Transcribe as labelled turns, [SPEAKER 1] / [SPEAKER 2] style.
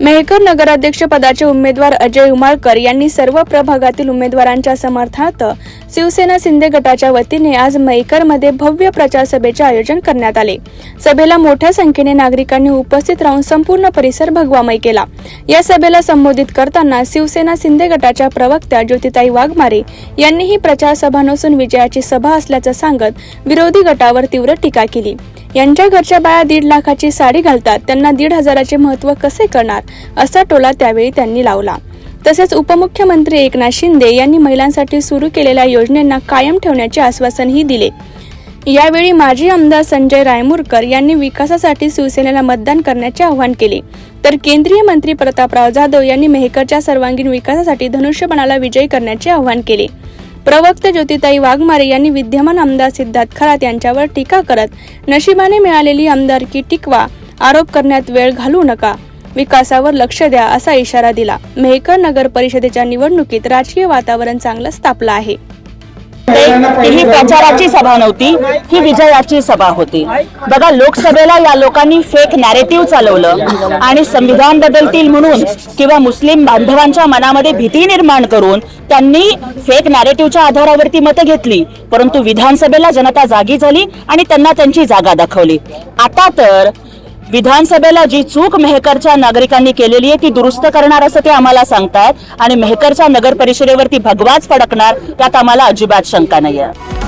[SPEAKER 1] मेहकर नगराध्यक्ष पदाचे उमेदवार अजय उमाळकर यांनी सर्व प्रभागातील उमेदवारांच्या समर्थार्थ शिवसेना शिंदे गटाच्या वतीने आज मेहकरमध्ये भव्य प्रचार सभेचे आयोजन करण्यात आले. सभेला मोठ्या संख्येने नागरिकांनी उपस्थित राहून संपूर्ण परिसर भगवामय केला. या सभेला संबोधित करताना शिवसेना शिंदे गटाच्या प्रवक्त्या ज्योतिताई वाघमारे यांनी ही प्रचार सभा नसून विजयाची सभा असल्याचं सांगत विरोधी गटावर तीव्र टीका केली. यांच्या घरच्या बाया दीड लाखाची साडी घालतात. त्यांना दीड हजाराचे महत्त्व कसे करणार असा टोला त्यावेळी त्यांनी लावला. तसेच उपमुख्यमंत्री एकनाथ शिंदे यांनी महिलांसाठी सुरू केलेल्या योजनांना कायम ठेवण्याचे आश्वासनही दिले. यावेळी माजी आमदार संजय रायमुरकर यांनी विकासासाठी शिवसेनेला मतदान करण्याचे आवाहन केले. तर केंद्रीय मंत्री प्रतापराव जाधव यांनी मेहकरच्या सर्वांगीण विकासासाठी धनुष्यबाणाला विजयी करण्याचे आवाहन केले. प्रवक्ते ज्योतिताई वाघमारे यांनी विद्यमान आमदार सिद्धार्थ खरात यांच्यावर टीका करत नशिबाने मिळालेली आमदारकी टिकवा आरोप करण्यात वेळ घालू नका. विकासावर लक्ष द्या असा इशारा दिला. मेहकर नगर परिषदेच्या निवडणुकीत राजकीय वातावरण चांगलं तापलं आहे.
[SPEAKER 2] ही प्रचाराची सभा नव्हती ही विजयाची सभा होती. बघा लोकसभेला या लोकांनी फेक नॅरेटिव्ह चालवलं आणि संविधान बदलतील म्हणून किंवा मुस्लिम बांधवांच्या मनामध्ये भीती निर्माण करून त्यांनी फेक नॅरेटिव्हच्या आधारावरती मतं घेतली. परंतु विधानसभेला जनता जागी झाली आणि त्यांना त्यांची जागा दाखवली. आता तर विधानसभेला जी चूक मेहकरच्या नागरिकांनी केलेली आहे ती दुरुस्त करणार असं ते आम्हाला सांगतात आणि मेहकरच्या नगर परिषदेवरती भगवाच फडकणार त्यात आम्हाला अजिबात शंका नाही आहे